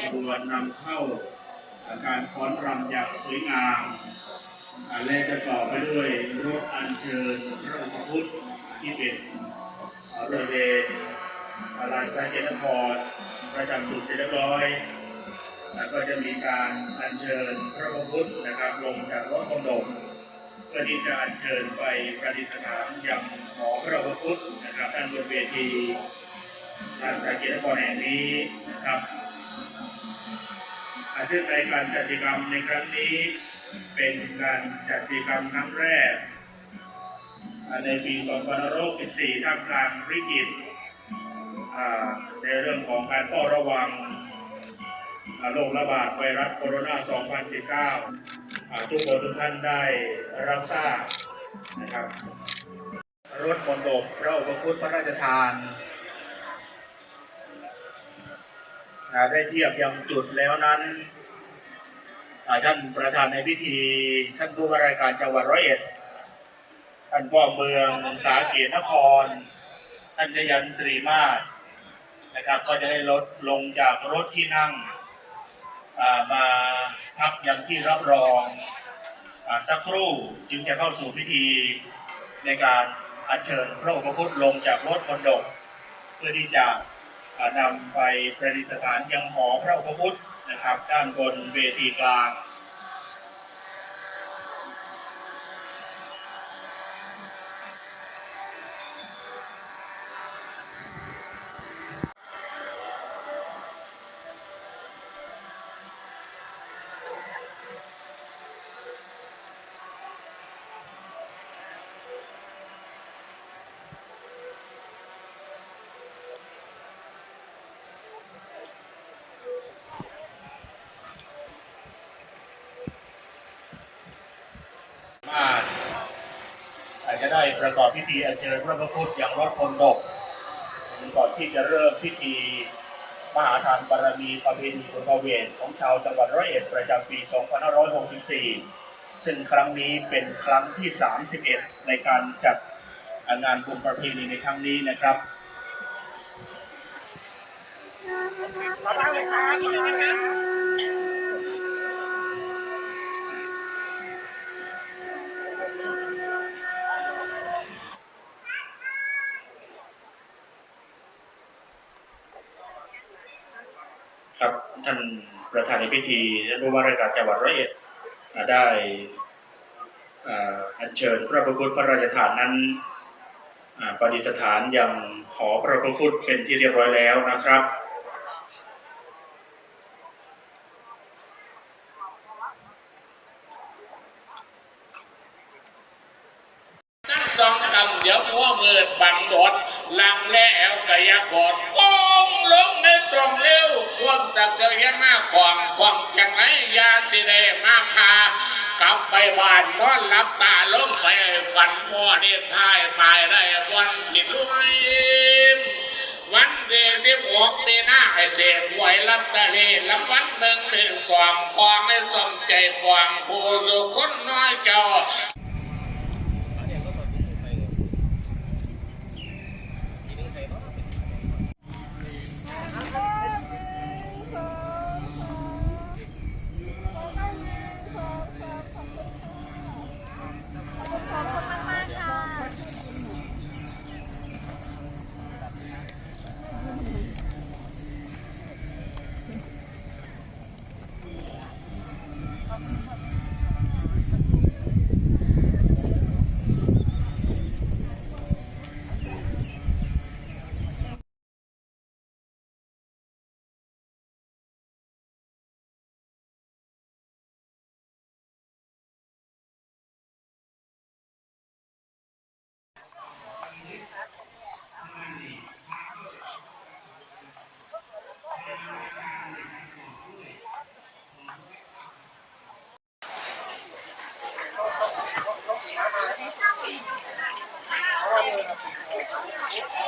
ขบวนนำเข้าการฟ้อนรำอย่างสวยงามอ่าและจะต่อไปด้วยรถอัญเชิญพระอุปคุตที่เป็นอ่าเรือเวรอาลานสายเจนครประจำจุดเสร็จเรียบร้อยแล้วก็จะมีการอัญเชิญพระอุปคุตนะครับลงจากรถคอนโดมเพื่อที่จะอัญเชิญไปประดิษฐานยังหอพระอุปคุตนะครับด้านบนเวทีลานสายเจนครแห่งนี้นะครับ อาซึ่งในการจัดกิจกรรมในครั้งนี้ เป็นการจัดกิจกรรมครั้งแรกอ่าในปี 2564 ท่ามกลางวิกฤตในเรื่องของการเฝ้าระวังโรคระบาดไวรัสโคโรนา 2019 ทุกคนทุกท่านได้รับทราบนะครับ รถมนตบพระอุปคุตพระราชทาน ได้เทียบยังจุดแล้วนั้นท่านประธานในพิธี ท่านผู้ว่าราชการจังหวัดร้อยเอ็ด ท่านพ่อเมืองสาเกตนคร ท่านชยันสรีมาศนะครับ ก็จะได้ลดลงจากรถที่นั่งมาพักยังที่รับรองอสักครู่จึงจะเข้าสู่พิธีในการอัญเชิญพระอุปคุตลงจากรถคอนโดก เพื่อที่จะ นำไปประดิษฐานยังหอพระอุปคุตนะครับ ด้านบนเวทีกลาง ได้ประกอบพิธีอัญเชิญพระพุทธอย่างรถคนดกก่อนที่จะเริ่มพิธีมหาทานบารมีประเพณีบุญเวทของชาวจังหวัดร้อยเอ็ดประจำปี 2564 ซึ่งครั้งนี้เป็นครั้งที่ 31 ในการจัดงานบุญประเพณีในครั้งนี้นะครับครับ ครับท่านประธานในพิธีท่านผู้ว่าราชการจังหวัดร้อยเอ็ดได้อัญเชิญพระพุทธพระราชทานนั้นประดิษฐานยังหอพระพุทธเป็นที่เรียบร้อยแล้วนะครับ ตั้งจองกำเดี๋ยวพ่อมื ดบังโดดลังแล้วกะยกอดกองลงในตรงเร็วความตักเจอยันมาของของจังไรยาสิเดมาพากลับไปบ้านนอนหลับตาลงไปฝันพ่อได้ทายตายได้วันที่รวยวันเดียวที่หกมีหน้าไอเด็กหวยลัตเตอรี่ลำวันหนึ่งหนึ่งสองกองในสมใจปวงผู้อยู่คนน้อยเจ้า Josh.